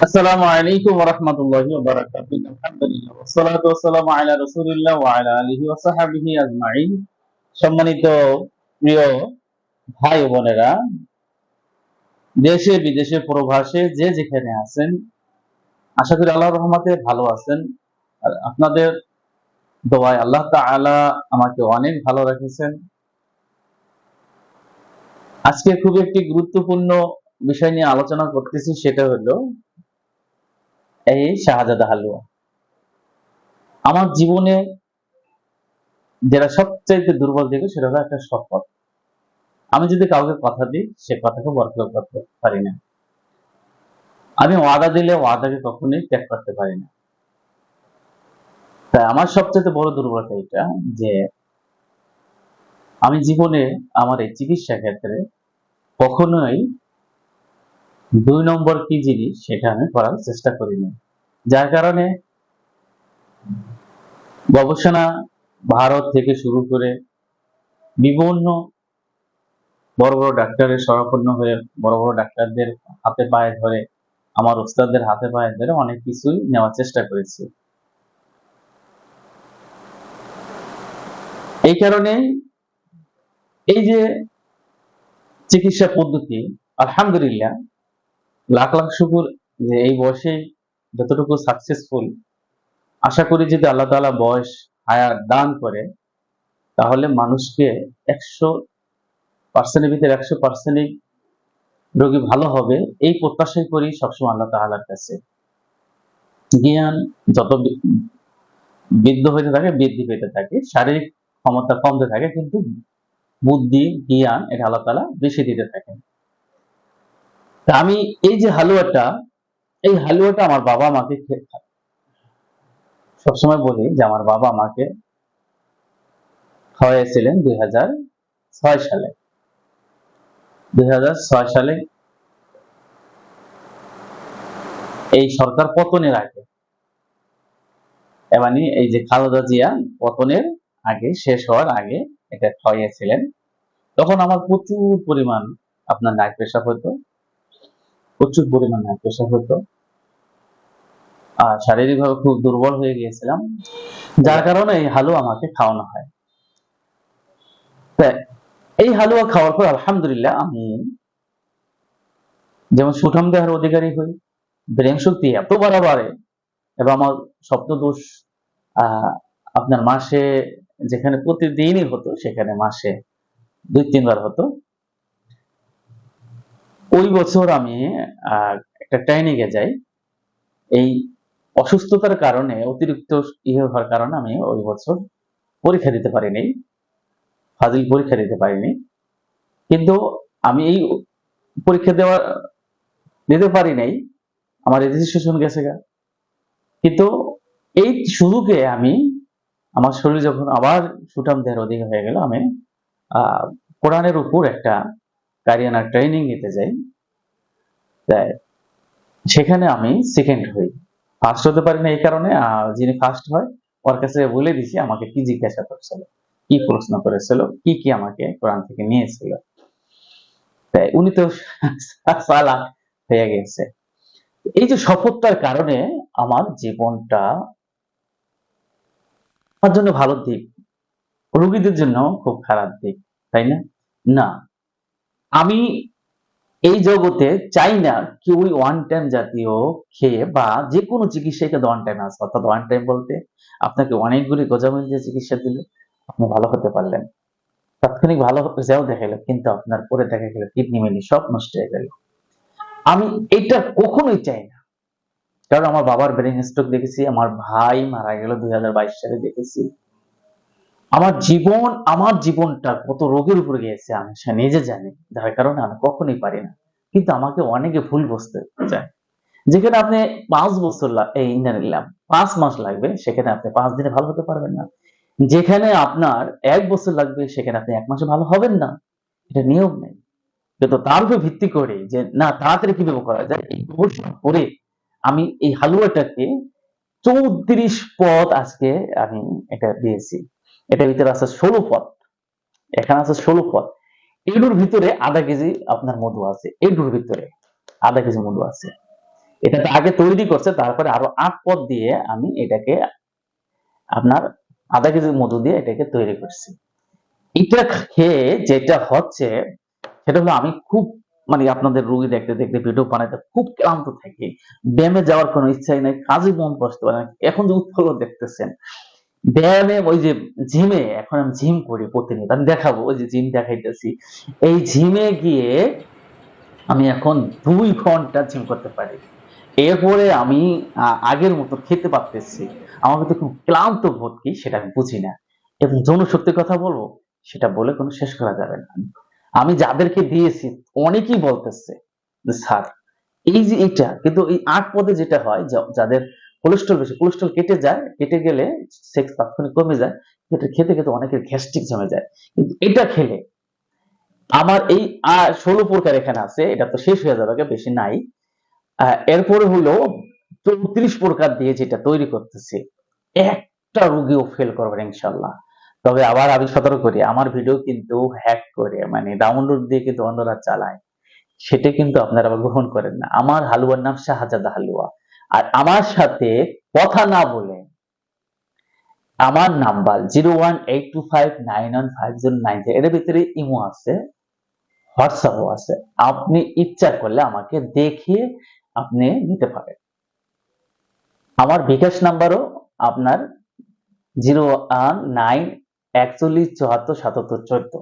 আজমাইন। সম্মানিত প্রিয় ভাই বোনেরা, দেশে, বিদেশে, প্রবাসে যে যেখানে আছেন, আশা করি আল্লাহর রহমতে ভালো আছেন। আর আপনাদের দোয়ায় আল্লাহ তাআলা আমাকে অনেক ভালো রেখেছেন। আজকে খুব একটি গুরুত্বপূর্ণ বিষয় নিয়ে আলোচনা করতেছি, সেটা হলো এই শাহজাদা হালুয়া। আমার জীবনে যেটা সবচাইতে দুর্বল দিকে সেটা হলো একটা শপথ। আমি যদি কাউকে কথা দিই, সে কথাকে বরকত করতে পারি না। আমি ওয়াদা দিলে ওয়াদাকে কখনোই ত্যাগ করতে পারি না। তাই আমার সবচেয়ে বড় দুর্বলতা এটা যে, আমি জীবনে আমার এই চিকিৎসা ক্ষেত্রে কখনোই দুই নম্বর কি জিনিস? সেটা আমি করার চেষ্টা করি না যার কারণে গবেষণা ভারত থেকে শুরু করে বিভিন্ন বড় বড় ডাক্তারের শরণাপন্ন হয়ে বড় বড় ডাক্তারদের হাতে পায়ে ধরে, আমার ওস্তাদদের হাতে পায়ে ধরে অনেক কিছুই নেওয়ার চেষ্টা করেছি। এই কারণে এই যে চিকিৎসা পদ্ধতি, আলহামদুলিল্লাহ লাখ লাখ শুকুর যে এই বয়সে যতটুকু সাকসেসফুল আশা করি যদি আল্লাহ তাআলা বয়স, হায়াত দান করে, তাহলে মানুষকে একশো পার্সেন্টের ভিতরে একশো পার্সেন্টই রোগী ভালো হবে, এই প্রত্যাশাই করি সবসময় আল্লাহ তাআলার কাছে। জ্ঞান যত বৃদ্ধ হইতে থাকে, বৃদ্ধি পেতে থাকে, শারীরিক ক্ষমতা কমতে থাকে, কিন্তু বুদ্ধি, জ্ঞান এটা আল্লাহ তাআলা বেশি দিতে থাকেন। আমি এই যে হালুয়াটা, এই হালুয়াটা আমার বাবা আমাকে খে- সবসময় বলি যে আমার বাবা আমাকে খাওয়াইছিলেন দুই হাজার ছয় সালে। দুই হাজার ছয় সালে এই সরকার পতনের আগে মানে এই যে খালেদা জিয়া পতনের আগে, শেষ হওয়ার আগে এটা খাওয়াইছিলেন তখন আমার প্রচুর পরিমাণ আপনার নাক পেশাব হতো। প্রচুর পরিমাণ নাক পেশাব হতো। আর শারীরিকভাবে খুব দুর্বল হয়ে গিয়েছিলাম যার কারণে এই হালুয়া আমাকে খাওয়ানো হয়। এই হালুয়া খাওয়ার পর আলহামদুলিল্লাহ আমি যেমন সুঠাম দেহের অধিকারী হই ব্রেন শক্তি এত বাড়াবাড়ে এবং আমার শব্দ দোষ আহ, আপনার মাসে যেখানে প্রতিদিনই হতো সেখানে মাসে দুই তিনবার হতো। ওই বছর আমি একটা ট্রেনিংয়ে যাই। এই অসুস্থতার কারণে অতিরিক্ত ইয়ে হওয়ার কারণে আমি ওই বছর পরীক্ষা দিতে পারিনি। ফাজিল পরীক্ষা দিতে পারিনি। কিন্তু আমি এই পরীক্ষা দেওয়া দিতে পারি নাই। আমার রেজিস্ট্রেশন গেছে গা। কিন্তু এই শুরুকে আমি আমার শরীর যখন আবার সুটাম দেহের অধিক হয়ে গেল আমি আহ, কোরআনের উপর একটা কারিয়ানা ট্রেনিং নিতে যাই সেখানে আমি সেকেন্ড হই। ফার্স্ট হতে পারি না এই কারণে যিনি ফার্স্ট হয়, ওর কাছে বলে দিছি, আমাকে কি জিজ্ঞাসা করছিল, কি প্রশ্ন করেছিল, কি কি আমাকে কোরআন থেকে নিয়েছিল। তাই উনি তো সালাক হয়ে গেছে। এই যে শপথটার কারণে আমার জীবনটা আমার জন্য ভালো দিক, রুগীদের জন্য খুব খারাপ দিক, তাই না? না আমি এই জগতে চাই না কেউ ওয়ান টাইম জাতীয় খেয়ে বা যে কোনো চিকিৎসায় কিন্তু ওয়ান টাইম আছে অর্থাৎ ওয়ান টাইম বলতে আপনাকে অনেকগুলি গজামিল যে চিকিৎসা দিলে আপনি ভালো হতে পারলেন। তাৎক্ষণিক ভালো যাও দেখা গেল কিন্তু আপনার পরে দেখা গেল কিডনি মিনি সব নষ্ট হয়ে গেল। আমি এটা কখনোই চাই না। কারণ আমার বাবার ব্রেন স্ট্রোক দেখেছি, আমার ভাই মারা গেল দুই হাজার বাইশ সালে দেখেছি। আমার জীবন, আমার জীবনটা কত রোগের উপরে গিয়েছে আমি সে নিজে জানি। যার কারণে আমি কখনোই পারি না। কিন্তু আমাকে অনেকে ভুল বসতে চায়। যেখানে আপনি পাঁচ বছর এই নিলাম, পাঁচ মাস লাগবে, সেখানে আপনি পাঁচ দিনে ভালো হতে পারবেন না। যেখানে আপনার এক বছর লাগবে, সেখানে আপনি এক মাসে ভালো হবেন না। এটা নিয়ম নেই। কিন্তু তার উপর ভিত্তি করে যে, না, তাড়াতাড়ি কীভাবে করা যায়? এই গবেষণা করে আমি এই হালুয়াটাকে চৌত্রিশ পদ আজকে আমি এটা দিয়েছি। এটার ভিতরে আছে ষোলো পদ। এখানে আছে ষোলো পদ। এগুলোর ভিতরে আধা কেজি আপনার মধু আছে। এগুলোর ভিতরে আধা কেজি মধু আছে। এটা তো আগে তৈরি করছে, তারপরে আরও আট পদ দিয়ে আমি এটাকে আপনার আধা কেজি মধু দিয়ে এটাকে তৈরি করছি। এটা খেয়ে যেটা হচ্ছে, সেটা হলো আমি খুব মানে আপনাদের রুগী দেখতে দেখতে ভিডিও বানাইতে খুব ক্লান্ত থাকি। ব্যায়ামে যাওয়ার কোনো ইচ্ছাই নাই কাজে মন বসতে পারে এখন যে উৎফুল্ল দেখতেছেন ব্যায়ামে ওই যে জিমে, এখন আমি জিম করি প্রতিনিয়ত, আমি দেখাবো, ওই যে জিম দেখাইতেছি। এই জিমে গিয়ে আমি এখন দুই ঘণ্টা জিম করতে পারি। এরপরে আমি আগের মতো খেতে পারতেছি। আমার কিন্তু খুব ক্লান্ত বোধ কি, সেটা আমি বুঝি না। এবং যৌনশক্তির কথা বলব, সেটা বলে কোনো শেষ করা যাবে না। আমি যাদেরকে দিয়েছি, অনেকেই বলতেছে স্যার, এই যে এটা কিন্তু এই আট পদে যেটা হয় যাদের কোলেস্ট্রল বেশি কোলেস্ট্রল কেটে যায়, কেটে গেলে সেক্স তাৎক্ষণিক কমে যায় এটা খেতে খেতে অনেকের গ্যাস্ট্রিক জমে যায়। কিন্তু এটা খেলে আমার এই ষোলো প্রকার এখানে আছে, এটা তো শেষ হয়ে যাবে বেশি নাই। এরপরে হলো চৌত্রিশ প্রকার দিয়ে যেটা তৈরি করতেছি, একটা রুগীও ফেল করবেন ইনশাল্লাহ তবে আবার আমি সতর্ক করি, আমার ভিডিও কিন্তু হ্যাক করে মানে ডাউনলোড দিয়ে কিন্তু অন্যরা চালায়, সেটা কিন্তু আপনারা গ্রহণ করেন না। আমার হালুয়ার নাম শাহজাদা হালুয়া। আর আমার সাথে কথা না বলে আমার number zero one eight two five nine one five zero nine এর ভিতরে ইমো আছে, হোয়াটসঅ্যাপও আছে। আপনি ইচ্ছা করলে আমাকে দেখে আপনি নিতে পারেন। আমার বিকাশ নাম্বারও আপনার জিরো ওয়ান নাইন একচল্লিশ চুয়াত্তর সাতাত্তর চোদ্দ।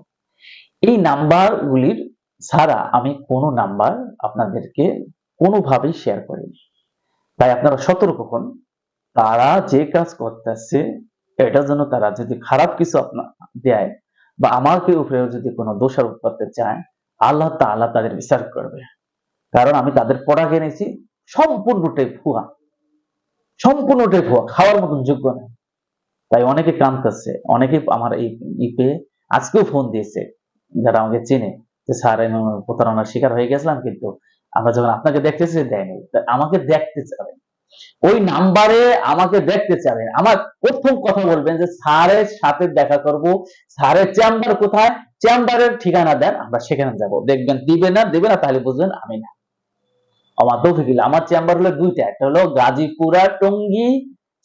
এই নাম্বারগুলির ছাড়া আমি কোনো নাম্বার আপনাদেরকে কোনোভাবেই শেয়ার করিনি। তাই আপনারা সতর্ক হন। তারা যে কাজ করতেছে এটার জন্য তারা যদি খারাপ কিছু আপনার দেয় বা আমাকে উপরে যদি কোনো দোষারোপ করতে চায়, আল্লাহ তাআলা তাদের বিচার করবে। কারণ আমি তাদের পড়া কিনেছি সম্পূর্ণটাই ভুয়া। সম্পূর্ণটাই ভুয়া, খাওয়ার মতন যোগ্য না। তাই অনেকে কাঁদতেছে, অনেকে আমার এই ইপে আজকেও ফোন দিয়েছে, যারা আমাকে চেনে, যে স্যার প্রতারণার শিকার হয়ে গেছিলাম, কিন্তু আমরা যখন আপনাকে দেখতেছি দেয়নি আমাকে দেখতে চাবেন ওই নাম্বারে আমাকে দেখতে চাবেন আমার প্রথম কথা বলবেন যে, স্যারের সাথে দেখা করব। স্যারের চেম্বার কোথায়? চেম্বারের ঠিকানা দেন, আমরা সেখানে যাব। দেখবেন দিবে না দিবে না, তাহলে বুঝবেন আমি না। আমার তৌফিকিল, আমার চেম্বার হলো দুইটা। একটা হলো গাজীপুরা টঙ্গী,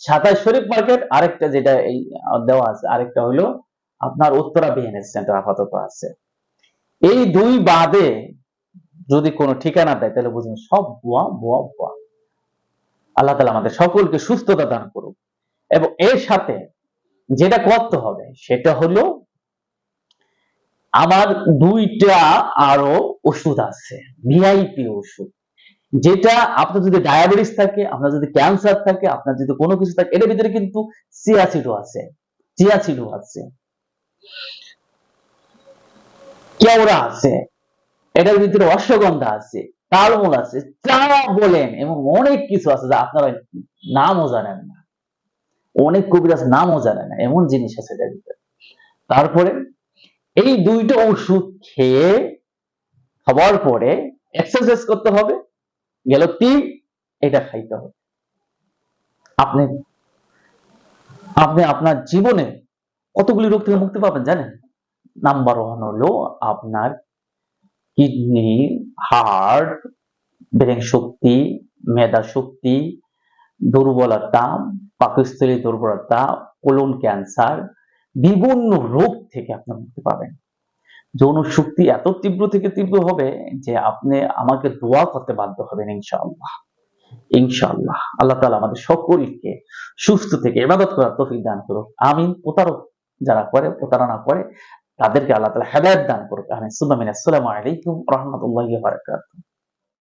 সাতাশ শরীফ মার্কেট, আরেকটা যেটা এই, দেওয়া আছে, আরেকটা হলো আপনার উত্তরা বিএনএস সেন্টার আপাতত আছে। এই দুই বাদে যদি কোনো ঠিকানা দেয়, তাহলে বুঝবেন সব ভুয়া ভুয়া ভুয়া আল্লাহ তালা আমাদের সকলকে সুস্থতা দান করুক। এবং এর সাথে যেটা করতে হবে, সেটা হলো আমার দুইটা আরও ওষুধ আছে ভিআইপি ওষুধ। যেটা আপনার যদি ডায়াবেটিস থাকে, আপনার যদি ক্যান্সার থাকে, আপনার যদি কোনো কিছু থাকে এর ভিতরে কিন্তু সিয়াসিডও আছে চিয়াসিডও আছে। কেওড়া আছে। এটার ভিতরে অশ্বগন্ধা আছে, তালমূল আছে চা বলেন, এবং অনেক কিছু আছে যা আপনারা নামও জানেন না। অনেক কবিরাজ নামও জানে না, এমন জিনিস আছে এটার ভিতরে। তারপরে এই দুইটা ওষুধ খেয়ে খাওয়ার পরে এক্সারসাইজ করতে হবে, গেল তিন, এটা খাইতে হবে। আপনি আপনি আপনার জীবনে কতগুলি রোগ থেকে মুক্তি পাবেন জানেন? নাম্বার ওয়ান হলো আপনার কিডনি, হার্ট, ব্রেন শক্তি, মেধা শক্তি, দুর্বলতা, পাকস্থলী দুর্বলতা, কোলন ক্যান্সার, বিভিন্ন রোগ থেকে আপনি মুক্তি পাবেন। যৌন শক্তি এত তীব্র থেকে তীব্র হবে যে আপনি আমাকে দোয়া করতে বাধ্য হবেন, ইনশাআল্লাহ। ইনশাআল্লাহ। আল্লাহ তালা আমাদের সকলকে সুস্থ থেকে ইবাদত করার তৌফিক দান করুক। আমিন। প্রতারক যারা করে, প্রতারণা করে তাদেরকে আল্লাহ তালা হেদায়ত দান করবে আমি সুবহানাল্লাহ আসসালামু আলাইকুম রহমতুল্লাহ বারাকাতুহু।